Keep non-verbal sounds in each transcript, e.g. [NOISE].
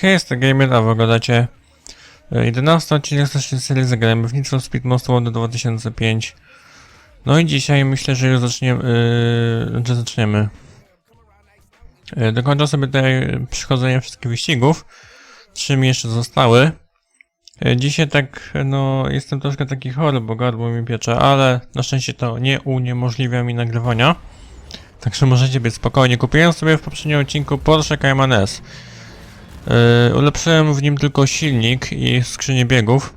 Hej, jestem Gamer, a wy oglądacie e, 11 odcinek z naszej serii Zagrajmy w for Speed Most Wanted 2005. No i dzisiaj myślę, że już zaczniemy, yy, że zaczniemy. Yy, dokończę sobie tutaj przychodzenie wszystkich wyścigów. Trzy mi jeszcze zostały. Yy, dzisiaj tak, no, jestem troszkę taki chory, bo gardło mi piecze, ale na szczęście to nie uniemożliwia mi nagrywania. Także możecie być spokojni. Kupiłem sobie w poprzednim odcinku Porsche Cayman S. Yy, ulepszyłem w nim tylko silnik i skrzynię biegów.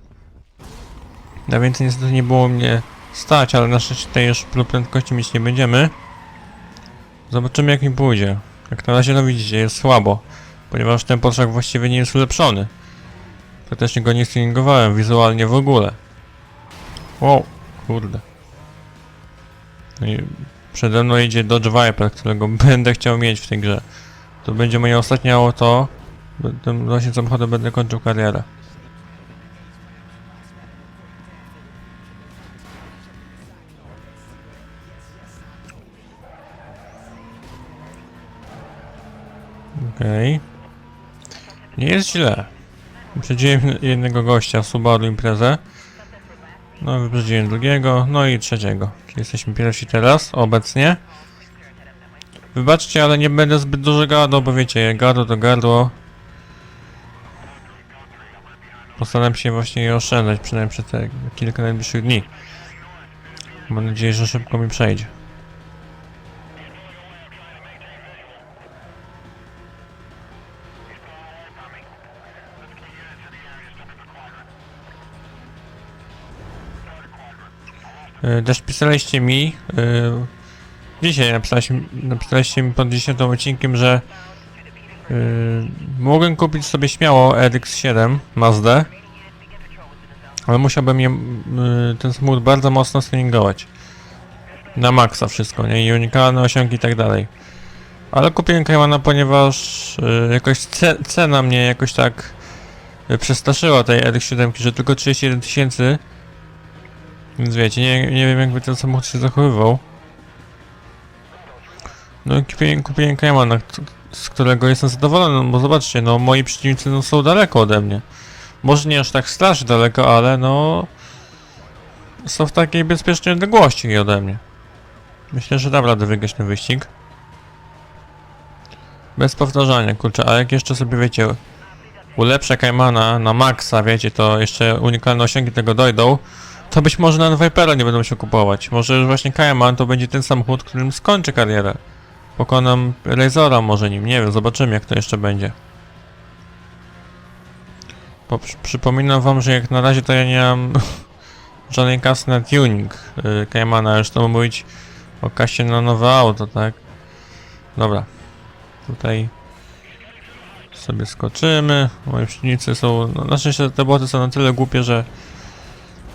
Na więcej niestety nie było mnie stać, ale na szczęście tutaj już prędkości mieć nie będziemy. Zobaczymy jak mi pójdzie. Jak na razie no widzicie, jest słabo. Ponieważ ten Porsche właściwie nie jest ulepszony. Praktycznie go nie stringowałem wizualnie w ogóle. Wow, kurde. No i przede mną idzie Dodge Viper, którego [LAUGHS] będę chciał mieć w tej grze. To będzie moje ostatnie auto. Tym właśnie samochodem będę kończył karierę. Okej. Nie jest źle. Wyprzedziłem jednego gościa w Subaru imprezę. No, wyprzedziłem drugiego, no i trzeciego. Czyli jesteśmy pierwsi teraz, obecnie. Wybaczcie, ale nie będę zbyt dużo gadał, bo wiecie, gardło to gardło. Postaram się właśnie je oszczędzać, przynajmniej przez te kilka najbliższych dni. Mam nadzieję, że szybko mi przejdzie. E, Też pisaliście mi, e, dzisiaj napisaliście, napisaliście mi pod 10 odcinkiem, że e, mogłem kupić sobie śmiało RX-7 Mazdę, ale musiałbym je, y, ten samochód bardzo mocno streamingować. Na maksa wszystko, nie? I unikalne osiągi i tak dalej. Ale kupiłem Caymana, ponieważ y, jakoś ce cena mnie jakoś tak y, przestraszyła tej RX-7, że tylko 31 tysięcy. Więc wiecie, nie, nie wiem jakby ten samochód się zachowywał. No kupiłem, kupiłem Caymana, z którego jestem zadowolony, no bo zobaczcie, no moi przeciwnicy no, są daleko ode mnie. Może nie aż tak strasznie daleko, ale no... Są w takiej bezpiecznej odległości ode mnie. Myślę, że dam radę wygrać ten wyścig. Bez powtarzania, kurczę, a jak jeszcze sobie wiecie... Ulepszę Caymana na maksa, wiecie, to jeszcze unikalne osiągi tego dojdą, to być może na Vipera nie będą się kupować. Może już właśnie Cayman to będzie ten samochód, którym skończę karierę. Pokonam Razora może nim, nie wiem, zobaczymy jak to jeszcze będzie. Bo przy, przypominam wam, że jak na razie to ja nie mam [LAUGHS] żadnej kasy na tuning yy, Caymana, już to mówić o kasie na nowe auto, tak? Dobra. Tutaj sobie skoczymy. Moi przeciwnicy są, no na szczęście te boty są na tyle głupie, że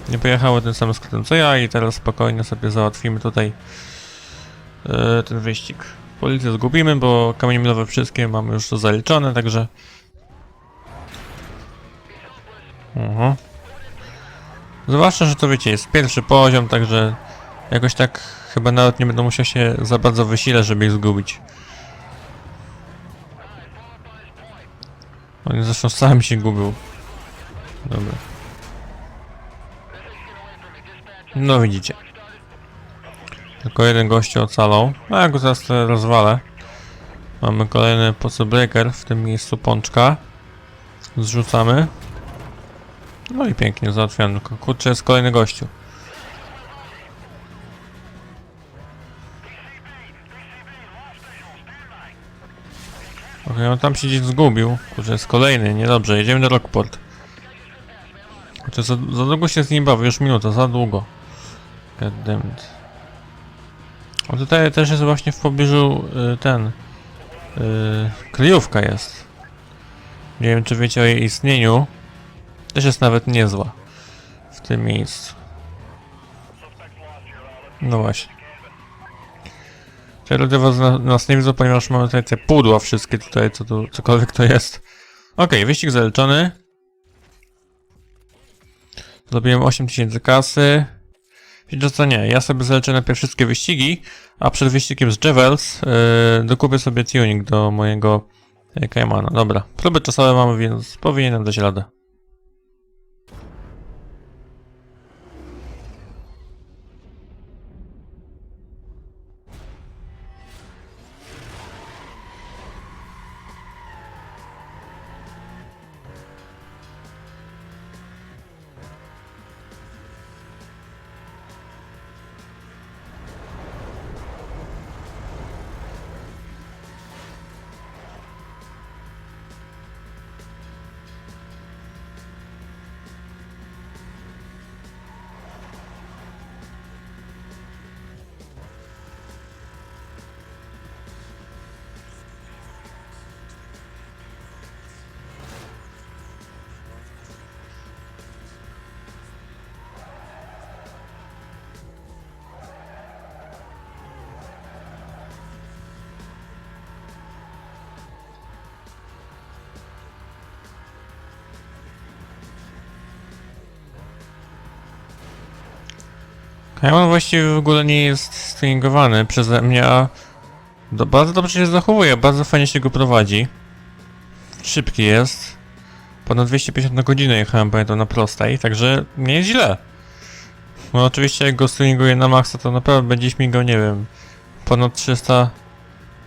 nie pojechały tym samym skrótem co ja i teraz spokojnie sobie załatwimy tutaj yy, ten wyścig. Policję zgubimy, bo kamienie milowe wszystkie mamy już to zaliczone, także Mhm. Zwłaszcza, że to wiecie, jest pierwszy poziom, także jakoś tak chyba nawet nie będę musiał się za bardzo wysilać, żeby ich zgubić. Oni zresztą sam się gubił. Dobra. No widzicie. Tylko jeden gościu ocalał. A ja go zaraz rozwalę. Mamy kolejny breaker w tym miejscu pączka. Zrzucamy. No i pięknie załatwiony. Tylko, Kurczę, jest kolejny gościu. Okej, on tam się gdzieś zgubił. Kurczę, jest kolejny, niedobrze. Jedziemy do Rockport. Kurczę, za, za długo się z nim bawię, już minuta, za długo. Goddammit. O tutaj też jest właśnie w pobliżu y, ten... Y, kryjówka jest. Nie wiem, czy wiecie o jej istnieniu. Też jest nawet niezła w tym miejscu. No właśnie. Te ludzie was na, nas nie widzą, ponieważ mamy tutaj te pudła wszystkie tutaj, co tu, cokolwiek to jest. Okej, wyścig zaliczony. Zrobiłem 8000 kasy. Wiecie co nie, ja sobie zaliczę najpierw wszystkie wyścigi, a przed wyścigiem z Jewels yy, dokupię sobie tuning do mojego Kaimana. Dobra, próby czasowe mamy, więc powinienem dać radę. Kaiman właściwie w ogóle nie jest stringowany przeze mnie, a do, bardzo dobrze się zachowuje, bardzo fajnie się go prowadzi. Szybki jest. Ponad 250 na godzinę jechałem, pamiętam, na prostej, także nie jest źle. No oczywiście jak go stringuję na maksa, to na pewno będzie śmigał, nie wiem, ponad 300...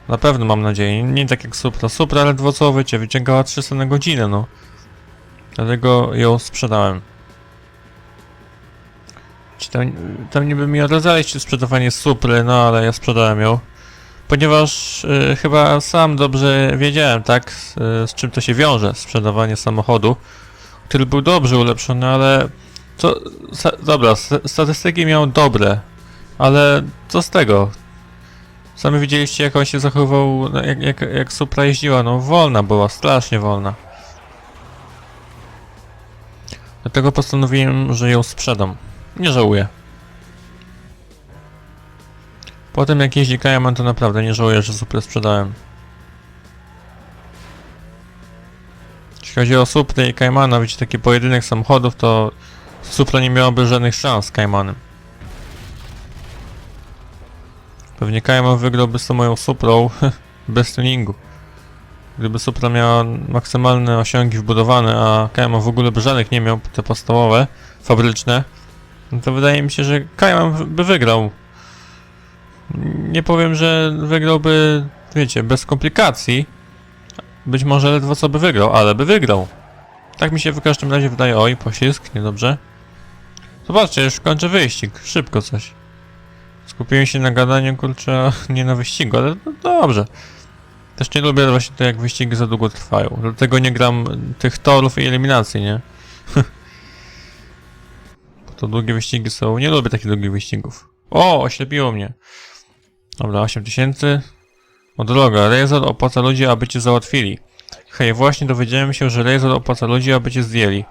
Na pewno mam nadzieję, nie tak jak Supra. Supra ledwo co wycie, wyciągała 300 na godzinę, no. Dlatego ją sprzedałem. Czy tam, tam niby mi rozaliście sprzedawanie Supry, no ale ja sprzedałem ją. Ponieważ y, chyba sam dobrze wiedziałem, tak, z, z czym to się wiąże, sprzedawanie samochodu, który był dobrze ulepszony, ale co, sa, dobra, st- statystyki miał dobre, ale co z tego? Sami widzieliście jak on się zachowywał, no, jak, jak, jak Supra jeździła, no wolna była, strasznie wolna. Dlatego postanowiłem, że ją sprzedam. Nie żałuję. Potem jak jeździ Kajaman, to naprawdę nie żałuję, że Suprę sprzedałem. Jeśli chodzi o Suprę i Kaimana, widzicie taki pojedynek samochodów, to Supra nie miałaby żadnych szans z Kaimanem. Pewnie Kaiman wygrałby z tą moją Suprą [LAUGHS] bez tuningu. Gdyby Supra miała maksymalne osiągi wbudowane, a Kaiman w ogóle by żadnych nie miał, te podstawowe, fabryczne, no to wydaje mi się, że Kaiman by wygrał. Nie powiem, że wygrałby, wiecie, bez komplikacji. Być może ledwo co by wygrał, ale by wygrał. Tak mi się w każdym razie wydaje. Oj, poślizg, niedobrze. Zobaczcie, już kończę wyścig. Szybko coś. Skupiłem się na gadaniu, kurczę, [LAUGHS] nie na wyścigu, ale no dobrze. Też nie lubię właśnie to, jak wyścigi za długo trwają. Dlatego nie gram tych torów i eliminacji, nie? [LAUGHS] To długie wyścigi są. Nie lubię takich długich wyścigów. O, oślepiło mnie. Dobra, 8000. O droga, Razor opłaca ludzi, aby cię załatwili. Hej, właśnie dowiedziałem się, że Razor opłaca ludzi, aby cię zdjęli.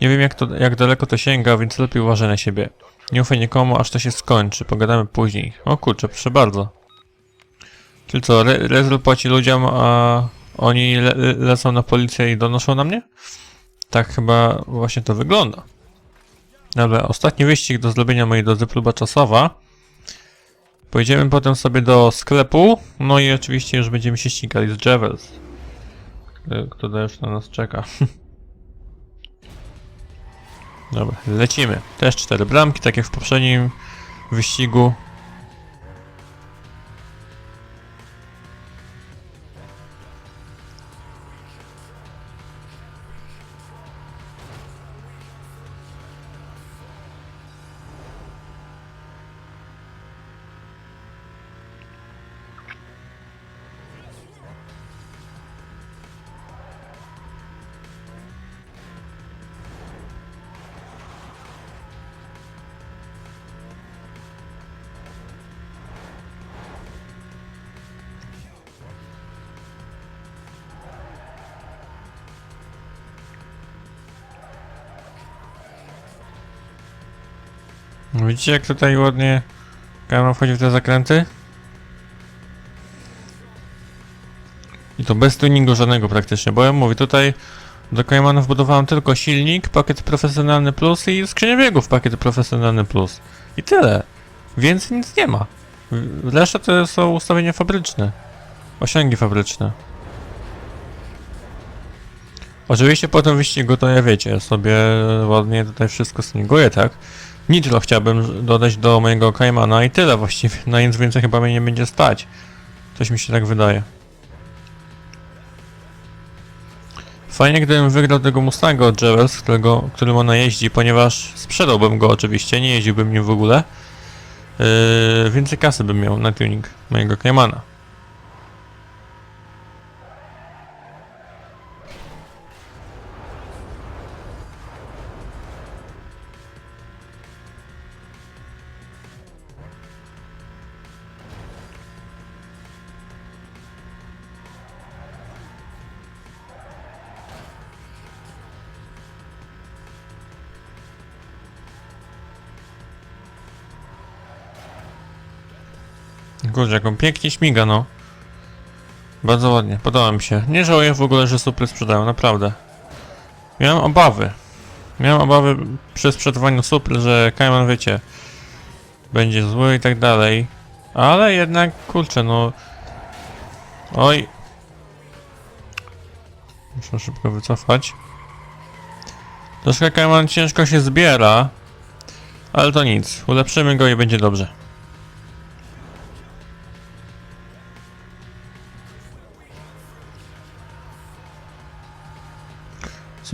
Nie wiem jak, to, jak daleko to sięga, więc lepiej uważaj na siebie. Nie ufaj nikomu, aż to się skończy. Pogadamy później. O kurczę, proszę bardzo. Czyli co, Razor płaci ludziom, a oni le lecą na policję i donoszą na mnie? Tak chyba właśnie to wygląda. Dobra, ostatni wyścig do zrobienia mojej drodzy próba czasowa. Pojedziemy potem sobie do sklepu, no i oczywiście już będziemy się ścigali z Jevels, który- który już na nas czeka. [LAUGHS] Dobra, lecimy. Też cztery bramki, tak jak w poprzednim wyścigu. Widzicie jak tutaj ładnie kamera wchodzi w te zakręty? I to bez tuningu żadnego praktycznie, bo ja mówię, tutaj do Caymana wbudowałem tylko silnik, pakiet profesjonalny plus i skrzynię biegów pakiet profesjonalny plus. I tyle. Więcej nic nie ma. Reszta to są ustawienia fabryczne. Osiągi fabryczne. Oczywiście po tym wyścigu to ja wiecie, sobie ładnie tutaj wszystko sninguję, tak? Nitro chciałbym dodać do mojego Kaimana i tyle właściwie. Na nic więcej chyba mnie nie będzie stać. Coś mi się tak wydaje. Fajnie gdybym wygrał tego Mustanga od Jewels, którego, którym ona jeździ, ponieważ sprzedałbym go oczywiście, nie jeździłbym nim w ogóle. Yy, więcej kasy bym miał na tuning mojego Kaimana. Kurczę, jak on pięknie śmiga, no. Bardzo ładnie, podoba mi się. Nie żałuję w ogóle, że supry sprzedają, naprawdę. Miałem obawy. Miałem obawy przy sprzedawaniu supry, że Kajman, wiecie, będzie zły i tak dalej. Ale jednak, kurczę, no... Oj. Muszę szybko wycofać. Troszkę Kajman ciężko się zbiera. Ale to nic, ulepszymy go i będzie dobrze.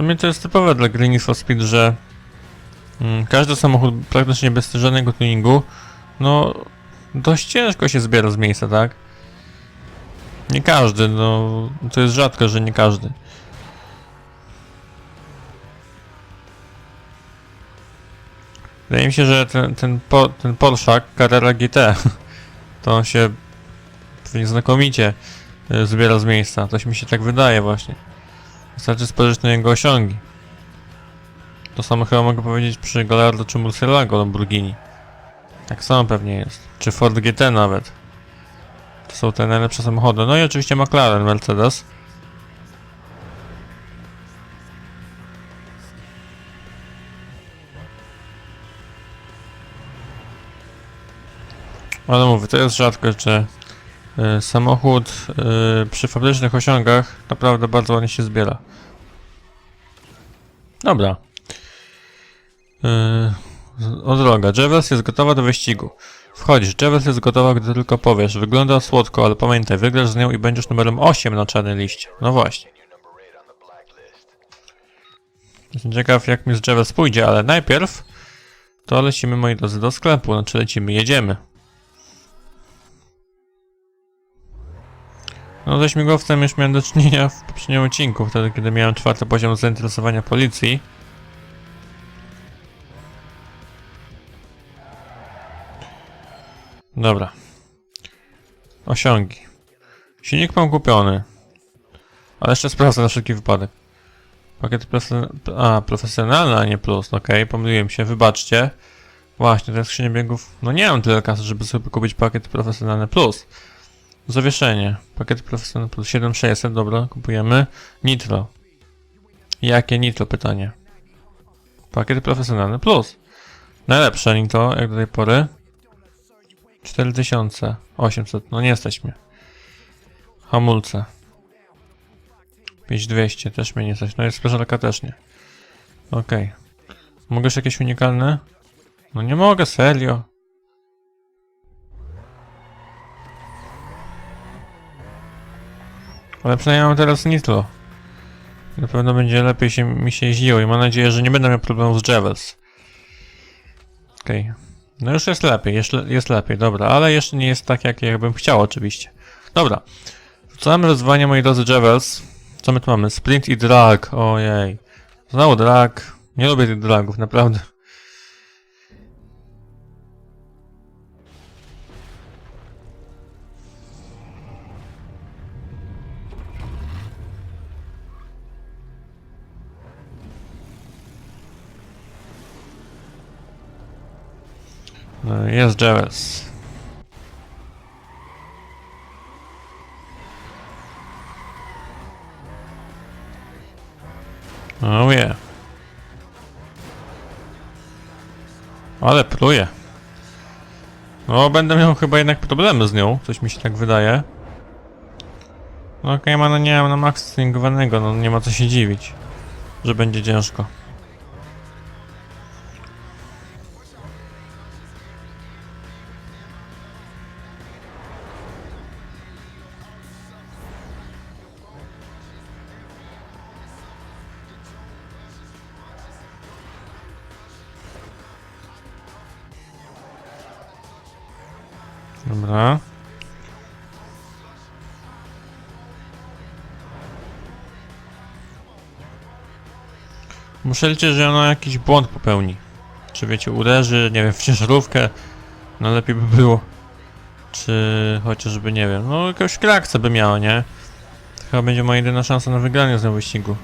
Sumie to jest typowe dla gry Need for Speed, że mm, każdy samochód praktycznie bez żadnego tuningu, no dość ciężko się zbiera z miejsca, tak? Nie każdy, no to jest rzadko, że nie każdy. Wydaje mi się, że ten, ten, ten Porsche Carrera GT [LAUGHS] to on się znakomicie y, zbiera z miejsca. Coś mi się tak wydaje właśnie. Wystarczy spojrzeć na jego osiągi. To samo chyba mogę powiedzieć przy Gallardo czy Murcielago Lamborghini. Tak samo pewnie jest. Czy Ford GT nawet. To są te najlepsze samochody. No i oczywiście McLaren, Mercedes. Ale mówię, to jest rzadko, że y, samochód y, przy fabrycznych osiągach naprawdę bardzo ładnie się zbiera. Dobra. Yy, o droga, Jewels jest gotowa do wyścigu. Wchodzisz, Jewels jest gotowa, gdy tylko powiesz. Wygląda słodko, ale pamiętaj, wygrasz z nią i będziesz numerem 8 na czarnej liście. No właśnie. Jestem ciekaw, jak mi z Jewels pójdzie, ale najpierw to lecimy, moi drodzy, do sklepu. Znaczy lecimy, jedziemy. No ze śmigłowcem już miałem do czynienia w poprzednim odcinku, wtedy kiedy miałem czwarty poziom zainteresowania policji. Dobra. Osiągi. Silnik mam kupiony. Ale jeszcze sprawdzę na wszelki wypadek. Pakiet a, profesjonalny, a nie plus. Okej, pomyliłem się, wybaczcie. Właśnie, jest skrzynia biegów. No nie mam tyle kasy, żeby sobie kupić pakiet profesjonalny plus. Zawieszenie. Pakiet profesjonalny plus 7600, dobra, kupujemy. Nitro. Jakie nitro pytanie? Pakiet profesjonalny plus. Najlepsze nitro, jak do tej pory. 4800, no nie jesteśmy. Hamulce. 5200, też mnie nie stać. No jest sprzeżarka też nie. Okej. Mogę jeszcze jakieś unikalne? No nie mogę, serio. Ale przynajmniej mam teraz nitro. Na pewno będzie lepiej się, mi się jeździło i mam nadzieję, że nie będę miał problemu z Jewels. Okej. No już jest lepiej, jest, jest lepiej, dobra, ale jeszcze nie jest tak, jak, jak bym chciał oczywiście. Dobra. Rzucamy rozwanie moi drodzy Jewels. Co my tu mamy? Sprint i drag, ojej. Znowu drag. Nie lubię tych dragów, naprawdę. Jest Jewels. Oh yeah. Ale pluje. No, będę miał chyba jednak problemy z nią, coś mi się tak wydaje. No Caimana nie mam na max stringowanego, no nie ma co się dziwić, że będzie ciężko. Muszę liczyć, że ona jakiś błąd popełni. Czy wiecie, uderzy, nie wiem, w ciężarówkę. No lepiej by było. Czy chociażby, nie wiem, no jakąś krakcę by miała, nie? To chyba będzie moja jedyna szansa na wygranie z tego wyścigu.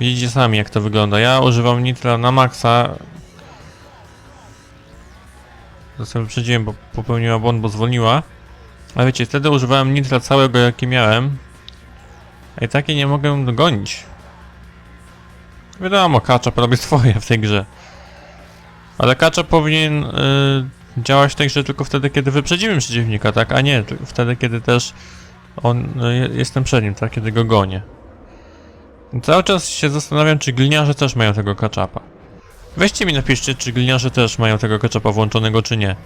Widzicie sami jak to wygląda. Ja używam nitra na maksa. Sobie wyprzedziłem, bo popełniła błąd, bo zwolniła. A wiecie, wtedy używałem nitra całego jaki miałem. A i takie nie mogę dogonić. Wiadomo, Kaczap robi [LAUGHS] swoje w tej grze. Ale Kaczap powinien y, działać w tej grze tylko wtedy, kiedy wyprzedzimy przeciwnika, tak? A nie wtedy, kiedy też on, y, je- jestem przed nim, tak? Kiedy go gonię. I cały czas się zastanawiam, czy gliniarze też mają tego Kaczapa. Weźcie mi napiszcie, czy gliniarze też mają tego Kaczapa włączonego, czy nie.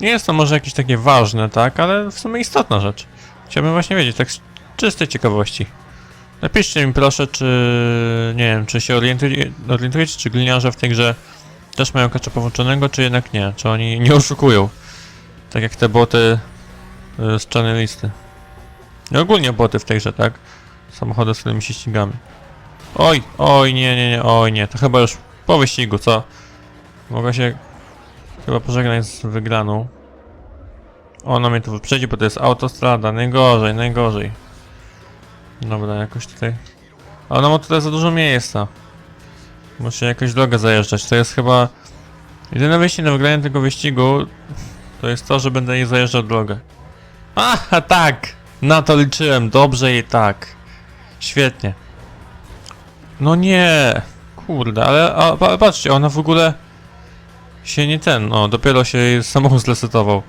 Nie jest to może jakieś takie ważne, tak, ale w sumie istotna rzecz. Chciałbym właśnie wiedzieć, tak z czystej ciekawości. Napiszcie mi proszę, czy nie wiem, czy się orientuje, orientujecie, czy gliniarze w tej grze też mają kacza połączonego, czy jednak nie, czy oni nie oszukują. Tak jak te boty y, z czarnej listy. I ogólnie boty w tej grze, tak? Samochody, z którymi się ścigamy. Oj, oj, nie, nie, nie, oj, nie, to chyba już po wyścigu, co? Mogę się Chyba pożegnać z wygraną. Ona mnie tu wyprzedzi, bo to jest autostrada. Najgorzej, najgorzej. Dobra, jakoś tutaj... A ona ma tutaj za dużo miejsca. Muszę jakoś drogę zajeżdżać. To jest chyba... Jedyne wyjście na wygranie tego wyścigu to jest to, że będę jej zajeżdżał drogę. Aha, tak! Na to liczyłem. Dobrze i tak. Świetnie. No nie! Kurde, ale a, pa, patrzcie, ona w ogóle się nie ten, o, dopiero się samochód zresetował.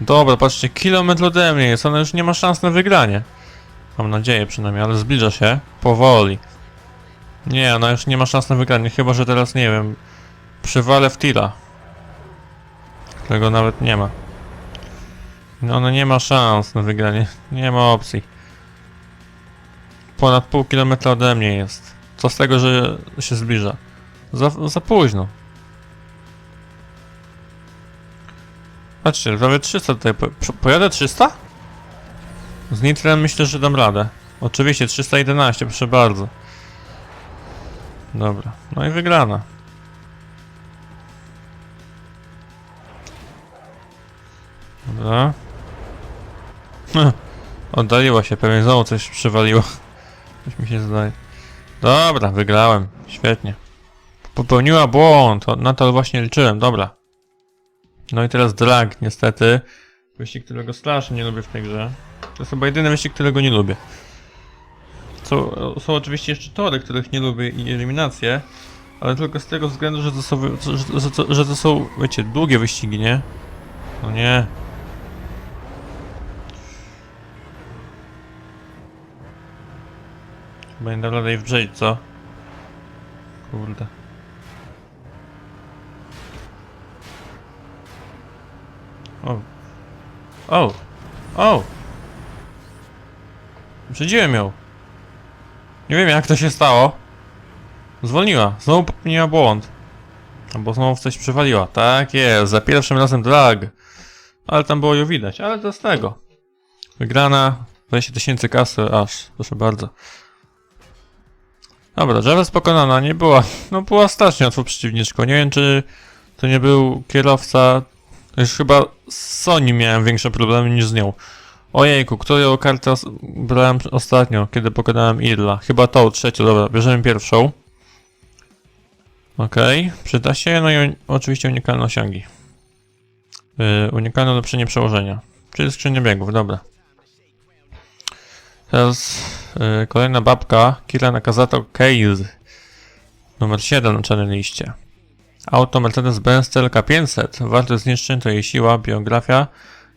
Dobra, patrzcie, kilometr ode mnie jest, ona już nie ma szans na wygranie. Mam nadzieję przynajmniej, ale zbliża się powoli. Nie, ona już nie ma szans na wygranie, chyba że teraz, nie wiem, przywalę w tira. Którego nawet nie ma. No, ona nie ma szans na wygranie, nie ma opcji. Ponad pół kilometra ode mnie jest. Co z tego, że się zbliża? Za, za późno. Patrzcie, prawie 300 tutaj. Po, po- pojadę 300? Z nitrem myślę, że dam radę. Oczywiście 311, proszę bardzo. Dobra, no i wygrana. Dobra. [LAUGHS] Oddaliła się, pewnie znowu coś przywaliło. [LAUGHS] Coś mi się zdaje. Dobra, wygrałem. Świetnie. Popełniła błąd, na to właśnie liczyłem, dobra. No i teraz drag, niestety. Wyścig, którego strasznie nie lubię w tej grze. To jest chyba jedyny wyścig, którego nie lubię. Są, są oczywiście jeszcze tory, których nie lubię i eliminacje, ale tylko z tego względu, że to są, że, że, że, że to są, wiecie, długie wyścigi, nie? No nie. Chyba nie da rady jej wrzeć, co? Kurde. O. O! O! Wyprzedziłem ją. Nie wiem jak to się stało. Zwolniła. Znowu popełniła błąd. Albo znowu coś przywaliła. Tak jest, za pierwszym razem drag. Ale tam było ją widać, ale to z tego. Wygrana 20 tysięcy kasy, aż, proszę bardzo. Dobra, Jarvis pokonana, nie była, no była strasznie łatwo przeciwniczką. Nie wiem, czy to nie był kierowca już chyba z Sony miałem większe problemy niż z nią. Ojejku, którą kartę brałem ostatnio, kiedy pokonałem Irla? Chyba tą, trzecią, dobra, bierzemy pierwszą. Okej, przyda się, no i oczywiście unikalne osiągi. Yy, unikalne ulepszenie przełożenia, czyli skrzynia biegów, dobra. Teraz yy, kolejna babka, Kira Nakazato Case. Numer 7 na czarnej liście. Auto Mercedes-Benz CLK 500. Wartość zniszczeń to jej siła, biografia.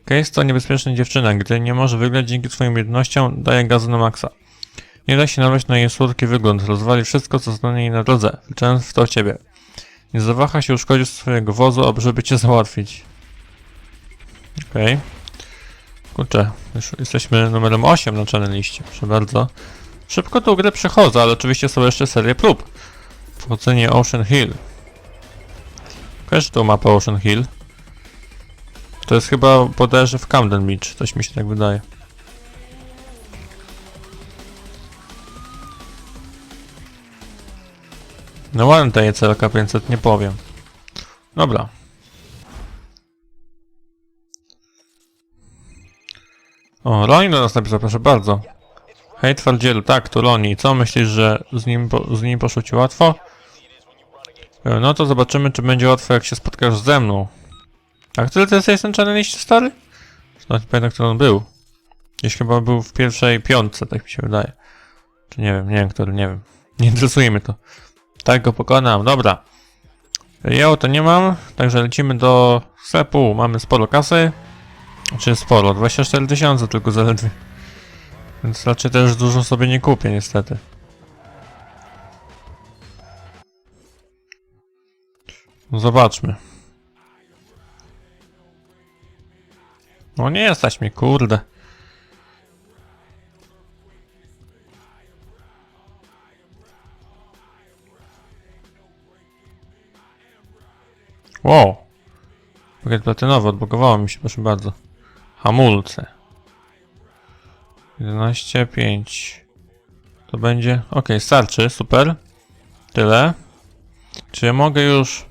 Case to niebezpieczna dziewczyna. Gdy nie może wygrać dzięki swoim jednościom, daje gazu na maksa. Nie da się nabrać na jej słodki wygląd. Rozwali wszystko, co stanie jej na drodze, wliczając w to ciebie. Nie zawaha się uszkodzić swojego wozu, aby żeby cię załatwić. Okej. Kurczę, już jesteśmy numerem 8 na czarnej liście. Proszę bardzo. Szybko tą grę przechodzę, ale oczywiście są jeszcze serie prób. Wchodzenie Ocean Hill. Kojarzysz tą mapę Ocean Hill? To jest chyba bodajże w Camden Beach, coś mi się tak wydaje. No ładnie daje CLK 500, nie powiem. Dobra. O, Loni do nas napisał, proszę bardzo. Hej twardzielu, tak, to Loni. Co myślisz, że z nim, po, z nim poszło ci łatwo? E, No to zobaczymy, czy będzie łatwo, jak się spotkasz ze mną. A który to jest ten czarny liść stary? Nawet nie pamiętam, który on był. Gdzieś chyba był w pierwszej piątce, tak mi się wydaje. Czy nie wiem, nie wiem, który, nie wiem. Nie interesuje mnie to. Tak go pokonam, dobra. Ja to nie mam, także lecimy do sklepu. Mamy sporo kasy. Czy sporo? 24 tysiące tylko zaledwie. Więc raczej też dużo sobie nie kupię, niestety. No Zobaczmy. No nie stać mnie, kurde. Wow. Pakiet platynowy, odblokowało mi się, proszę bardzo. Hamulce. 11, 5. To będzie. Ok, starczy, super. Tyle. Czy ja mogę już.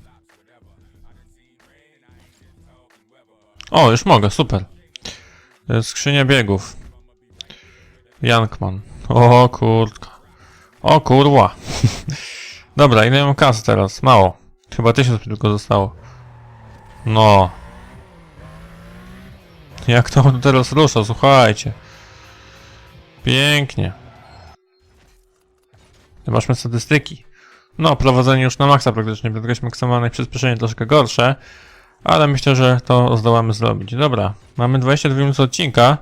O, już mogę, super. E, Skrzynia biegów. Jankman. O kurka. O kurwa. [LAUGHS] Dobra, ile mam kasy teraz? Mało. Chyba tysiąc tylko zostało. No. Jak to on teraz rusza, słuchajcie. Pięknie. Zobaczmy statystyki. No, prowadzenie już na maksa praktycznie, prędkość maksymalna i przyspieszenie troszkę gorsze. Ale myślę, że to zdołamy zrobić. Dobra, mamy 22 minuty odcinka.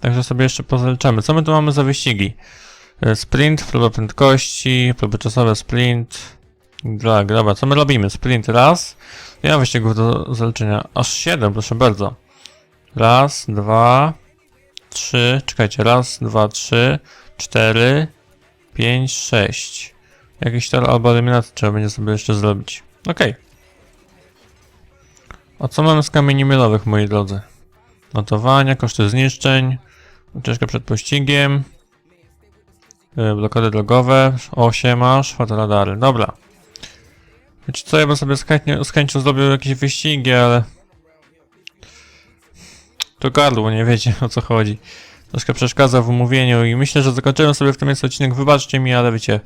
Także sobie jeszcze pozaliczamy. Co my tu mamy za wyścigi? E, Sprint, próba prędkości, próby czasowe sprint. Drag, dobra, co my robimy? Sprint raz. Ja mam wyścigów do zaliczenia. Aż 7, proszę bardzo. Raz, dwa, trzy, czekajcie, raz, dwa, trzy, cztery, pięć, sześć. Jakiś tor albo eliminację trzeba będzie sobie jeszcze zrobić. Okej. A co mamy z kamieni milowych, moi drodzy? Notowania, koszty zniszczeń, ucieczka przed pościgiem, yy, blokady drogowe, 8 aż, fotoradary. Dobra. Wiecie co, ja bym sobie z, chętnie, z chęcią zrobił jakieś wyścigi, ale... To gardło, nie wiecie o co chodzi. Troszkę przeszkadza w umówieniu i myślę, że zakończyłem sobie w tym miejscu odcinek. Wybaczcie mi, ale wiecie,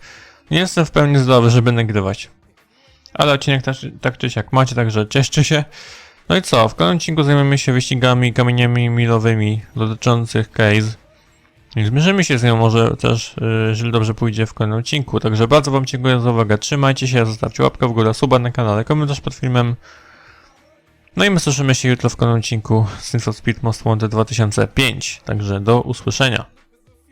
nie jestem w pełni zdrowy, żeby nagrywać. Ale odcinek tak, tak czy siak macie, także cieszcie się. No i co, w kolejnym odcinku zajmiemy się wyścigami, kamieniami milowymi dotyczących case. Zmierzymy się z nią może też, yy, jeżeli dobrze pójdzie w kolejnym odcinku. Także bardzo wam dziękuję za uwagę. Trzymajcie się, zostawcie łapkę w górę, suba na kanale, komentarz pod filmem. No i my słyszymy się jutro w kolejnym odcinku Need for Speed Most Wanted 2005. Także do usłyszenia.